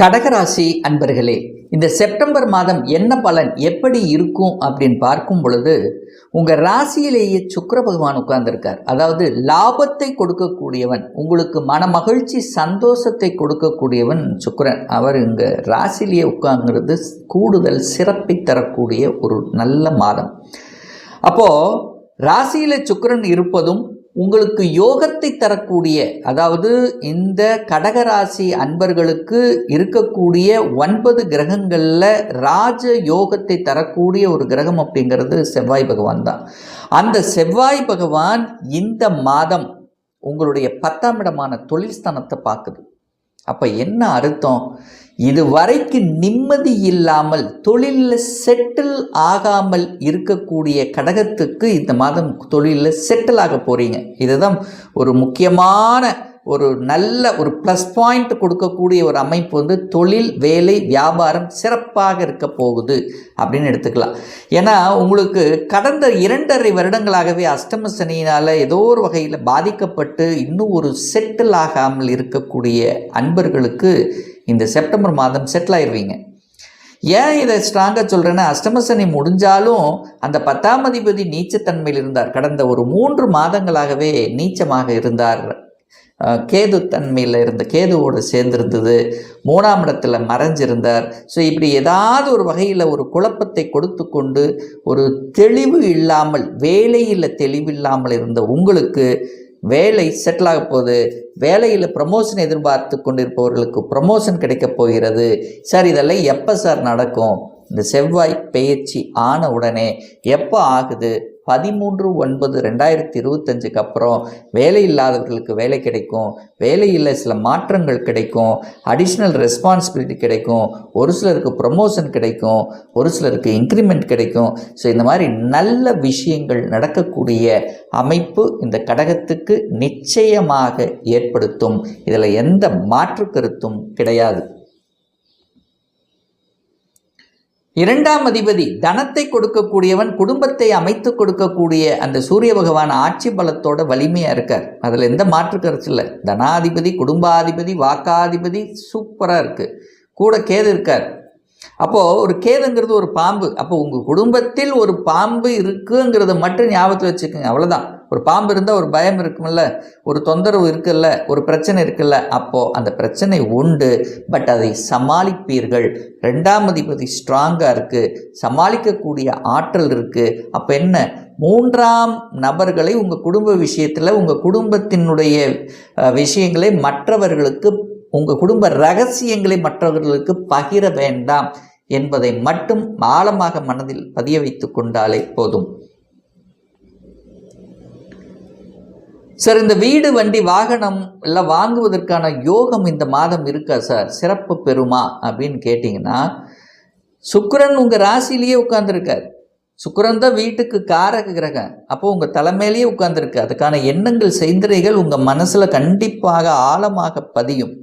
கடகராசி அன்பர்களே இந்த செப்டம்பர் மாதம் என்ன பலன் எப்படி இருக்கும் அப்படின்னு பார்க்கும் பொழுது உங்கள் ராசியிலேயே சுக்கர பகவான் உட்கார்ந்துருக்கார். அதாவது லாபத்தை கொடுக்கக்கூடியவன் உங்களுக்கு மன மகிழ்ச்சி சந்தோஷத்தை கொடுக்கக்கூடியவன் சுக்கரன். அவர் இங்கே ராசியிலேயே உட்கார்ங்கிறது கூடுதல் சிறப்பை தரக்கூடிய ஒரு நல்ல மாதம். அப்போது ராசியில் சுக்கரன் இருப்பதும் உங்களுக்கு யோகத்தை தரக்கூடிய அதாவது இந்த கடகராசி அன்பர்களுக்கு இருக்கக்கூடிய ஒன்பது கிரகங்களில் ராஜ யோகத்தை தரக்கூடிய ஒரு கிரகம் அப்படிங்கிறது செவ்வாய் பகவான் தான். அந்த செவ்வாய் பகவான் இந்த மாதம் உங்களுடைய பத்தாம் இடமான தொழில் ஸ்தானத்தை பார்க்குது. அப்போ என்ன அர்த்தம்? இது வரைக்கும் நிம்மதி இல்லாமல் தொழிலில் செட்டில் ஆகாமல் இருக்கக்கூடிய கடகத்துக்கு இந்த மாதம் தொழிலில் செட்டில் ஆக போகிறீங்க இதுதான் ஒரு முக்கியமான ஒரு நல்ல ஒரு ப்ளஸ் பாயிண்ட் கொடுக்கக்கூடிய ஒரு அமைப்பு வந்து தொழில் வேலை வியாபாரம் சிறப்பாக இருக்க போகுது அப்படின்னு எடுத்துக்கலாம். ஏன்னா உங்களுக்கு கடந்த இரண்டரை வருடங்களாகவே அஷ்டம சனியினால் ஏதோ ஒரு வகையில் பாதிக்கப்பட்டு இன்னும் ஒரு செட்டில் ஆகாமல் இருக்கக்கூடிய அன்பர்களுக்கு இந்த செப்டம்பர் மாதம் செட்டில் ஆயிடுவீங்க ஏன் இதை ஸ்ட்ராங்காக சொல்கிறேன்னா அஷ்டமசனி முடிஞ்சாலும் அந்த பத்தாம் அதிபதி நீச்சத்தன்மையில் இருந்தார். கடந்த ஒரு மூன்று மாதங்களாகவே நீச்சமாக இருந்தார். கேது தன்மையில் இருந்த கேதுவோடு சேர்ந்திருந்தது. மூணாம் இடத்துல மறைஞ்சிருந்தார். ஸோ இப்படி ஏதாவது ஒரு வகையில் ஒரு குழப்பத்தை கொடுத்து கொண்டு ஒரு தெளிவு இல்லாமல் வேலையில் தெளிவில்லாமல் இருந்த உங்களுக்கு வேலை செட்டில் ஆக போகுது. வேலையில் ப்ரமோஷன் எதிர்பார்த்து கொண்டிருப்பவர்களுக்கு ப்ரமோஷன் கிடைக்கப் போகிறது. சார் இதெல்லாம் எப்போ சார் நடக்கும்? இந்த செவ்வாய் பெயர்ச்சி ஆன உடனே எப்போ ஆகுது? பதிமூன்று ஒன்பது ரெண்டாயிரத்தி இருபத்தஞ்சுக்கு அப்புறம் வேலை இல்லாதவர்களுக்கு வேலை கிடைக்கும். வேலையில் சில மாற்றங்கள் கிடைக்கும். அடிஷ்னல் ரெஸ்பான்சிபிலிட்டி கிடைக்கும். ஒரு சிலருக்கு ப்ரொமோஷன் கிடைக்கும். ஒரு சிலருக்கு இன்க்ரிமெண்ட் கிடைக்கும். ஸோ இந்த மாதிரி நல்ல விஷயங்கள் நடக்கக்கூடிய அமைப்பு இந்த கடகத்துக்கு நிச்சயமாக ஏற்படுத்தும். இதில் எந்த மாற்று கருத்தும் கிடையாது. இரண்டாம் அதிபதி தனத்தை கொடுக்கக்கூடியவன் குடும்பத்தை அமைத்து கொடுக்கக்கூடிய அந்த சூரிய பகவான் ஆட்சி பலத்தோட வலிமையாக இருக்கார். அதில் எந்த மாற்று கருத்து இல்லை. தனாதிபதி குடும்பாதிபதி வாக்காதிபதி சூப்பராக இருக்குது கூட கேது இருக்கார். அப்போது ஒரு கேதுங்கிறது ஒரு பாம்பு. அப்போ உங்கள் குடும்பத்தில் ஒரு பாம்பு இருக்குங்கிறத மட்டும் ஞாபகத்தில் வச்சுக்கோங்க. அவ்வளோதான் ஒரு பாம்பு இருந்தால் ஒரு பயம் இருக்குமில்ல ஒரு தொந்தரவு இருக்குல்ல ஒரு பிரச்சனை இருக்குல்ல அப்போது அந்த பிரச்சனை உண்டு. பட் அதை சமாளிப்பீர்கள். ரெண்டாம் அதிபதி ஸ்ட்ராங்காக இருக்குது சமாளிக்கக்கூடிய ஆற்றல் இருக்குது அப்போ என்ன? மூன்றாம் நபர்களை உங்கள் குடும்ப விஷயத்தில் உங்கள் குடும்பத்தினுடைய விஷயங்களை மற்றவர்களுக்கு உங்கள் குடும்ப ரகசியங்களை மற்றவர்களுக்கு பகிர வேண்டாம் என்பதை மட்டும் ஆழமாக மனதில் பதிய வைத்து கொண்டாலே போதும். சார் இந்த வீடு வண்டி வாகனம் எல்லாம் வாங்குவதற்கான யோகம் இந்த மாதம் இருக்கா சார் சிறப்பு பெறுமா? அப்படின்னு கேட்டிங்கன்னா சுக்கரன் உங்கள் ராசிலேயே உட்காந்துருக்கார் சுக்கரன் தான் வீட்டுக்கு காரக கிரகம். அப்போது உங்கள் தலைமையிலேயே உட்காந்துருக்கு அதுக்கான எண்ணங்கள் செய்திரைகள் உங்கள் மனசில் கண்டிப்பாக ஆழமாக பதியும்.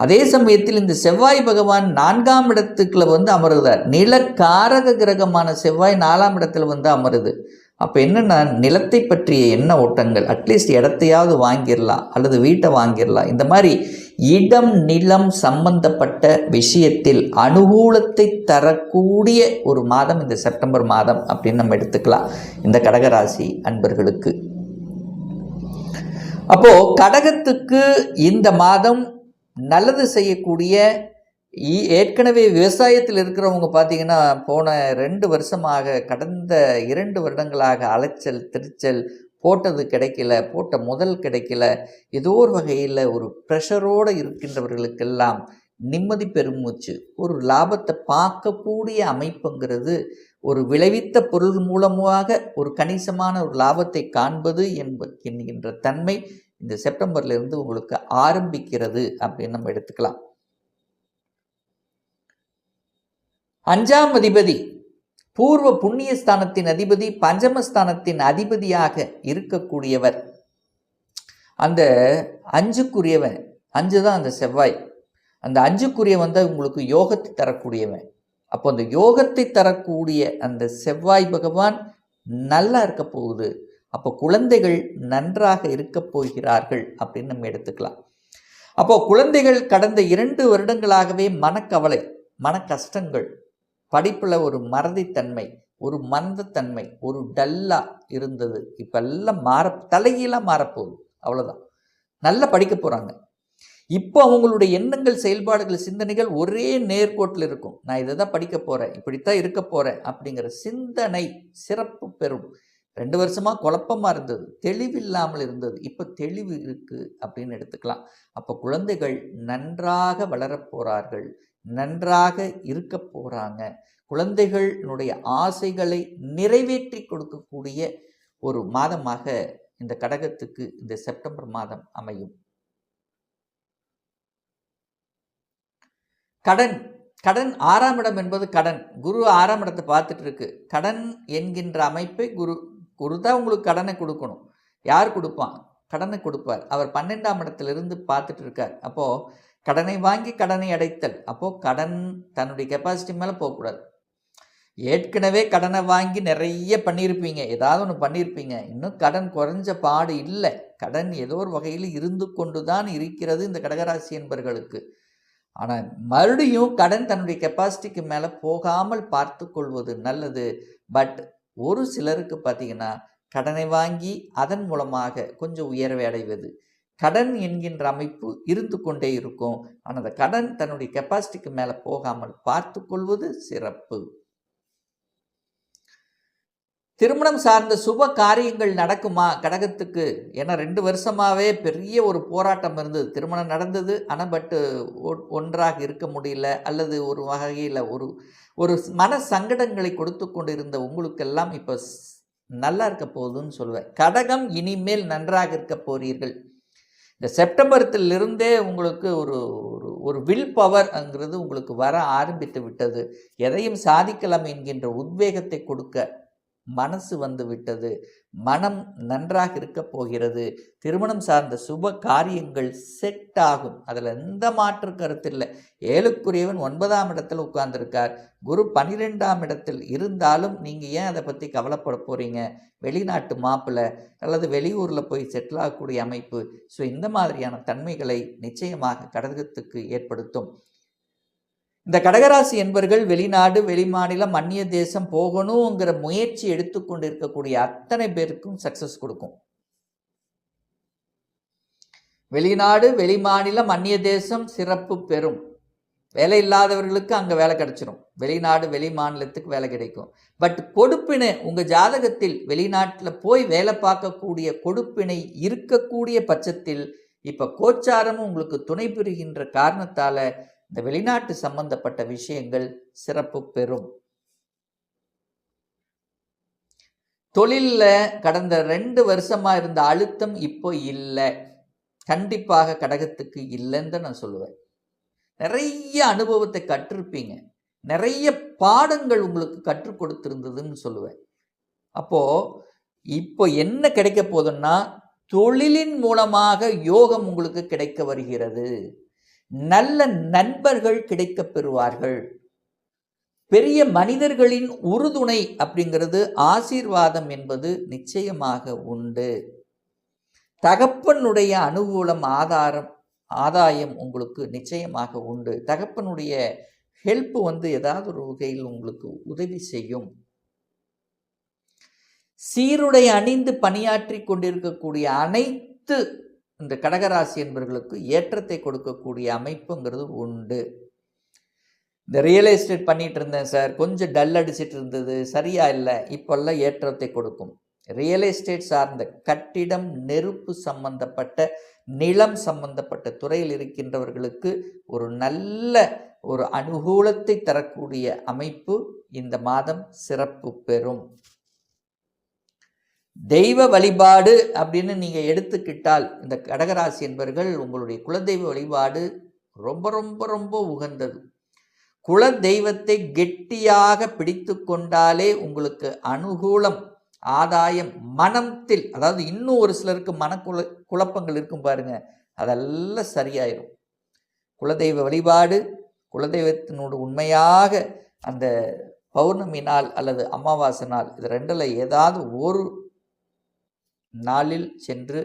அதே சமயத்தில் இந்த செவ்வாய் பகவான் நான்காம் இடத்துக்குள்ள வந்து அமருதார். நிலக்காரக கிரகமான செவ்வாய் நாலாம் இடத்துல வந்து அமருது. அப்போ என்னென்னா நிலத்தை பற்றிய எண்ண ஓட்டங்கள் அட்லீஸ்ட் இடத்தையாவது வாங்கிடலாம் அல்லது வீட்டை வாங்கிடலாம் இந்த மாதிரி இடம் நிலம் சம்பந்தப்பட்ட விஷயத்தில் அனுகூலத்தை தரக்கூடிய ஒரு மாதம் இந்த செப்டம்பர் மாதம் அப்படின்னு நம்ம எடுத்துக்கலாம். இந்த கடகராசி அன்பர்களுக்கு. அப்போது கடகத்துக்கு இந்த மாதம் நல்லது செய்யக்கூடிய ஏற்கனவே விவசாயத்தில் இருக்கிறவங்க பார்த்தீங்கன்னா போன ரெண்டு வருஷமாக கடந்த இரண்டு வருடங்களாக அலைச்சல் திருச்சல் போட்டது கிடைக்கல போட்ட முதல் கிடைக்கல. ஏதோ ஒரு வகையில் ஒரு ப்ரெஷரோடு இருக்கின்றவர்களுக்கெல்லாம் நிம்மதி பெருமூச்சு ஒரு லாபத்தை பார்க்கக்கூடிய அமைப்புங்கிறது ஒரு விளைவித்த பொருள் மூலமாக ஒரு கணிசமான ஒரு லாபத்தை காண்பது என்ப என்கின்ற தன்மை இந்த செப்டம்பர்லேருந்து உங்களுக்கு ஆரம்பிக்கிறது அப்படின்னு நம்ம எடுத்துக்கலாம். அஞ்சாம் அதிபதி பூர்வ புண்ணியஸ்தானத்தின் அதிபதி பஞ்சமஸ்தானத்தின் அதிபதியாக இருக்கக்கூடியவர். அந்த அஞ்சுக்குரியவன் அஞ்சு தான் அந்த செவ்வாய். அந்த அஞ்சுக்குரியவன் தான் உங்களுக்கு யோகத்தை தரக்கூடியவன். அப்போ அந்த யோகத்தை தரக்கூடிய அந்த செவ்வாய் பகவான் நல்லா இருக்க போகுது. அப்போ குழந்தைகள் நன்றாக இருக்க போகிறார்கள் அப்படின்னு நம்ம எடுத்துக்கலாம். அப்போ குழந்தைகள் கடந்த இரண்டு வருடங்களாகவே மனக்கவலை மன கஷ்டங்கள் படிப்பில் ஒரு மறதித்தன்மை ஒரு மந்தத்தன்மை ஒரு டல்லா இருந்தது. இப்போ எல்லாம் மாற தலைகீழாக மாறப்போகுது. அவ்வளோதான் நல்லா படிக்க போகிறாங்க இப்போ அவங்களுடைய எண்ணங்கள் செயல்பாடுகள் சிந்தனைகள் ஒரே நேர்கோட்டில் இருக்கும். நான் இதை தான் படிக்க போகிறேன் இப்படித்தான் இருக்க போகிறேன் அப்படிங்கிற சிந்தனை சிறப்பு பெறும். ரெண்டு வருஷமாக குழப்பமாக இருந்தது. தெளிவில்லாமல் இருந்தது. இப்போ தெளிவு இருக்குது அப்படின்னு எடுத்துக்கலாம். அப்போ குழந்தைகள் நன்றாக வளரப் போகிறார்கள் நன்றாக இருக்க போறாங்க. குழந்தைகளுடைய ஆசைகளை நிறைவேற்றி கொடுக்கக்கூடிய ஒரு மாதமாக இந்த கடகத்துக்கு இந்த செப்டம்பர் மாதம் அமையும். கடன். கடன் ஆறாம் இடம் என்பது கடன். குரு ஆறாம் இடத்தை பார்த்துட்டு இருக்கு. கடன் என்கின்ற அமைப்பை குரு கொடுத்தா உங்களுக்கு கடனை கொடுக்கணும். யார் கொடுப்பான் கடனை கொடுப்பார். அவர் பன்னெண்டாம் இடத்திலிருந்து பார்த்துட்டு இருக்கார். அப்போது கடனை வாங்கி கடனை அடைத்தல். அப்போது கடன் தன்னுடைய கெப்பாசிட்டி மேலே போகக்கூடாது. ஏற்கனவே கடனை வாங்கி நிறைய பண்ணியிருப்பீங்க. ஏதாவது ஒன்று பண்ணியிருப்பீங்க. இன்னும் கடன் குறைஞ்ச பாடு இல்லை. கடன் ஏதோ ஒரு வகையில் இருந்து கொண்டு தான் இருக்கிறது இந்த கடகராசி என்பர்களுக்கு. ஆனால் மறுபடியும் கடன் தன்னுடைய கெப்பாசிட்டிக்கு மேலே போகாமல் பார்த்து கொள்வது நல்லது. பட் ஒரு சிலருக்கு பார்த்தீங்கன்னா கடனை வாங்கி அதன் மூலமாக கொஞ்சம் உயர்வை அடைவது. கடன் என்கின்ற அமைப்பு இருந்து கொண்டே இருக்கும். ஆனால் அந்த கடன் தன்னுடைய கெப்பாசிட்டிக்கு மேலே போகாமல் பார்த்து கொள்வது சிறப்பு. திருமணம் சார்ந்த சுப காரியங்கள் நடக்குமா? கடகத்துக்கு. ஏன்னா ரெண்டு வருஷமாகவே பெரிய ஒரு போராட்டம் இருந்தது. திருமணம் நடந்தது. ஆனால் பட்டு ஒன்றாக இருக்க முடியல. அல்லது ஒரு வகையில் ஒரு ஒரு மன சங்கடங்களை கொடுத்து கொண்டிருந்த உங்களுக்கெல்லாம் இப்போ நல்லா இருக்க போகுதுன்னு சொல்லுவேன். கடகம் இனிமேல் நன்றாக இருக்க போறீர்கள். இந்த செப்டம்பரத்திலிருந்தே உங்களுக்கு ஒரு ஒரு ஒரு வில் பவர்ங்கிறது உங்களுக்கு வர ஆரம்பித்து விட்டது. எதையும் சாதிக்கலாம் என்கின்ற உத்வேகத்தை கொடுக்க மனசு வந்து விட்டது. மனம் நன்றாக இருக்க போகிறது. திருமணம் சார்ந்த சுப காரியங்கள் செட் ஆகும். அதில் எந்த மாற்று கருத்து இல்லை ஏழுக்குரியவன் ஒன்பதாம் இடத்தில் உட்கார்ந்துருக்கார். குரு பன்னிரெண்டாம் இடத்தில் இருந்தாலும் நீங்கள் ஏன் அதை பற்றி கவலைப்பட போகிறீங்க வெளிநாட்டு மாப்பிள்ளை அல்லது வெளியூரில் போய் செட்டில் ஆகக்கூடிய அமைப்பு. ஸோ இந்த மாதிரியான தன்மைகளை நிச்சயமாக கடகத்துக்கு ஏற்படுத்தும். இந்த கடகராசி என்பர்கள் வெளிநாடு வெளிமாநிலம் அந்நிய தேசம் போகணுங்கிற முயற்சி எடுத்துக்கொண்டு இருக்கக்கூடிய அத்தனை பேருக்கும் சக்சஸ் கொடுக்கும். வெளிநாடு வெளிமாநிலம் அந்நிய தேசம் சிறப்பு பெறும். வேலை இல்லாதவர்களுக்கு அங்கே வேலை கிடைச்சிரும். வெளிநாடு வெளி மாநிலத்துக்கு வேலை கிடைக்கும். பட் கொடுப்பினை உங்கள் ஜாதகத்தில் வெளிநாட்டில் போய் வேலை பார்க்கக்கூடிய கொடுப்பினை இருக்கக்கூடிய பட்சத்தில் இப்போ கோச்சாரமும் உங்களுக்கு துணை புரிகின்ற காரணத்தால் இந்த வெளிநாட்டு சம்பந்தப்பட்ட விஷயங்கள் சிறப்பு பெறும். தொழிலில் கடந்த ரெண்டு வருஷமாக இருந்த அழுத்தம் இப்போ இல்லை. கண்டிப்பாக கடகத்துக்கு இல்லைன்னு தான் நான் சொல்லுவேன். நிறைய அனுபவத்தை கற்றிருப்பீங்க. நிறைய பாடங்கள் உங்களுக்கு கற்றுக் கொடுத்துருந்ததுன்னு சொல்லுவேன். அப்போது இப்போ என்ன கிடைக்க போகுதுன்னா தொழிலின் மூலமாக யோகம் உங்களுக்கு கிடைக்க வருகிறது. நல்ல நண்பர்கள் கிடைக்கப் பெறுவார்கள் பெரிய மனிதர்களின் உறுதுணை அப்படிங்கிறது ஆசீர்வாதம் என்பது நிச்சயமாக உண்டு. தகப்பனுடைய அனுகூலம் ஆதாரம் ஆதாயம் உங்களுக்கு நிச்சயமாக உண்டு. தகப்பனுடைய ஹெல்ப் வந்து ஏதாவது ஒரு வகையில் உங்களுக்கு உதவி செய்யும். சீருடை அணிந்து பணியாற்றி கொண்டிருக்கக்கூடிய அனைத்து இந்த கடகராசி என்பவர்களுக்கு ஏற்றத்தை கொடுக்கக்கூடிய அமைப்புங்கிறது உண்டு. இந்த ரியல் எஸ்டேட் பண்ணிகிட்டு இருந்தேன் சார் கொஞ்சம் டல் அடிச்சிட்டு இருந்தது. சரியாக இல்லை. இப்போல்லாம் ஏற்றத்தை கொடுக்கும். ரியல் எஸ்டேட் சார்ந்த கட்டிடம் நெருப்பு சம்பந்தப்பட்ட நிலம் சம்பந்தப்பட்ட துறையில் இருக்கின்றவர்களுக்கு ஒரு நல்ல ஒரு அனுகூலத்தை தரக்கூடிய அமைப்பு இந்த மாதம் சிறப்பு பெறும். தெய்வ வழிபாடு அப்படின்னு நீங்கள் எடுத்துக்கிட்டால் இந்த கடகராசி என்பவர்கள் உங்களுடைய குலதெய்வ வழிபாடு ரொம்ப ரொம்ப ரொம்ப உகந்தது. குல தெய்வத்தை கெட்டியாக பிடித்து கொண்டாலே உங்களுக்கு அனுகூலம் ஆதாயம் மனத்தில் அதாவது இன்னும் ஒரு சிலருக்கு மனக்குல குழப்பங்கள் இருக்கும் பாருங்க அதெல்லாம் சரியாயிடும் குலதெய்வ வழிபாடு குலதெய்வத்தினோடு உண்மையாக அந்த பௌர்ணமி நாள் அல்லது அமாவாசை நாள் இது ரெண்டில் ஏதாவது ஒரு நாளில் சென்று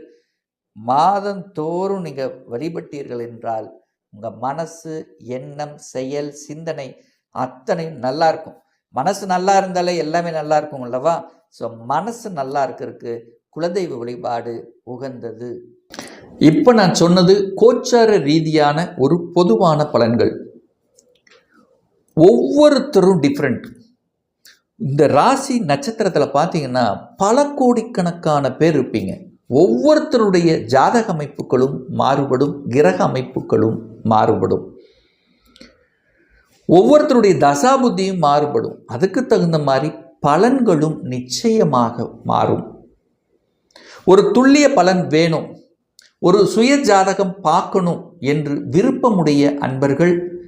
மாதந்தோறும் நீங்கள் வழிபட்டீர்கள் என்றால் உங்கள் மனசு எண்ணம் செயல் சிந்தனை அத்தனையும் நல்லா இருக்கும். மனசு நல்லா இருந்தாலே எல்லாமே நல்லா இருக்கும் அல்லவா? ஸோ மனசு நல்லா இருக்கிறதுக்கு குலதெய்வ வழிபாடு உகந்தது. இப்போ நான் சொன்னது கோச்சார ரீதியான ஒரு பொதுவான பலன்கள். ஒவ்வொருத்தரும் டிஃப்ரெண்ட் இந்த ராசி நட்சத்திரத்தில் பார்த்தீங்கன்னா பல கோடிக்கணக்கான பேர் இருப்பீங்க. ஒவ்வொருத்தருடைய ஜாதக அமைப்புகளும் மாறுபடும் கிரக அமைப்புகளும் மாறுபடும். ஒவ்வொருத்தருடைய தசாபுத்தியும் மாறுபடும். அதுக்கு தகுந்த மாதிரி பலன்களும் நிச்சயமாக மாறும். ஒரு துல்லிய பலன் வேணும். ஒரு சுய ஜாதகம் பார்க்கணும் என்று விருப்பமுடைய அன்பர்கள்